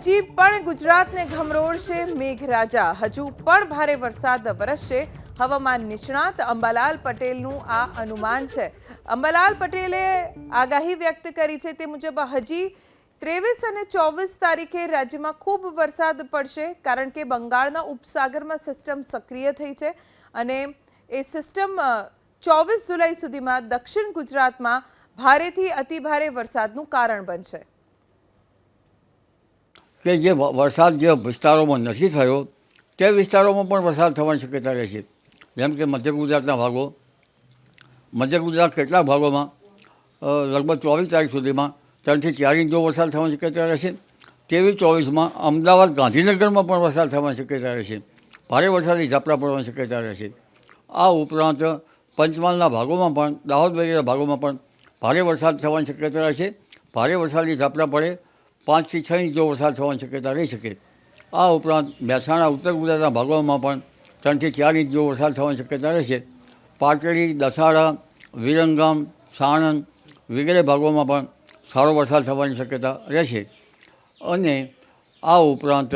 હજી પણ ગુજરાતને ઘમરોળશે મેઘરાજા. હજુ પણ ભારે વરસાદ વરસશે. હવામાન નિષ્ણાત અંબાલાલ પટેલનું આ અનુમાન છે. અંબાલાલ પટેલે આગાહી વ્યક્ત કરી છે તે મુજબ હજી ત્રેવીસ અને ચોવીસ તારીખે રાજ્યમાં ખૂબ વરસાદ પડશે કારણ કે બંગાળના ઉપસાગરમાં સિસ્ટમ સક્રિય થઈ છે અને એ સિસ્ટમ ચોવીસ જુલાઈ સુધીમાં દક્ષિણ ગુજરાતમાં ભારેથી અતિભારે વરસાદનું કારણ બનશે. કે જે વરસાદ જે વિસ્તારોમાં નથી થયો, તે વિસ્તારોમાં પણ વરસાદ થવાની શક્યતા રહે છે. જેમ કે મધ્ય ગુજરાતના ભાગો. મધ્ય ગુજરાત કેટલાક ભાગોમાં લગભગ ચોવીસ તારીખ સુધીમાં ત્રણથી ચાર ઇંચ જો વરસાદ થવાની શક્યતા રહેશે તેવી ચોવીસમાં અમદાવાદ ગાંધીનગરમાં પણ વરસાદ થવાની શક્યતા રહેશે ભારે વરસાદી ઝાપટા પડવાની શક્યતા રહેશે આ ઉપરાંત પંચમહાલના ભાગોમાં પણ, દાહોદ વગેરે ભાગોમાં પણ ભારે વરસાદ થવાની શક્યતા રહેશે ભારે વરસાદી ઝાપટા પડે પાંચથી છ ઇંચ જેવો વરસાદ થવાની શક્યતા રહી શકે. આ ઉપરાંત મહેસાણા, ઉત્તર ગુજરાતના ભાગોમાં પણ ત્રણથી ચાર ઇંચ જેવો વરસાદ થવાની શક્યતા રહેશે. પાટડી, દસાડા, વિરંગામ, સાણંદ વગેરે ભાગોમાં પણ સારો વરસાદ થવાની શક્યતા રહેશે. અને આ ઉપરાંત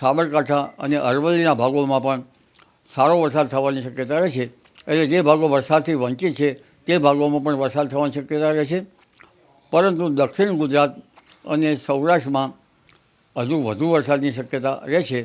સાબરકાંઠા અને અરવલ્લીના ભાગોમાં પણ સારો વરસાદ થવાની શક્યતા રહેશે. એટલે જે ભાગો વરસાદથી વંચિત છે, તે ભાગોમાં પણ વરસાદ થવાની શક્યતા રહેશે. પરંતુ દક્ષિણ ગુજરાત અને સૌરાષ્ટ્રમાં હજુ વધુ વરસાદની શક્યતા રહેશે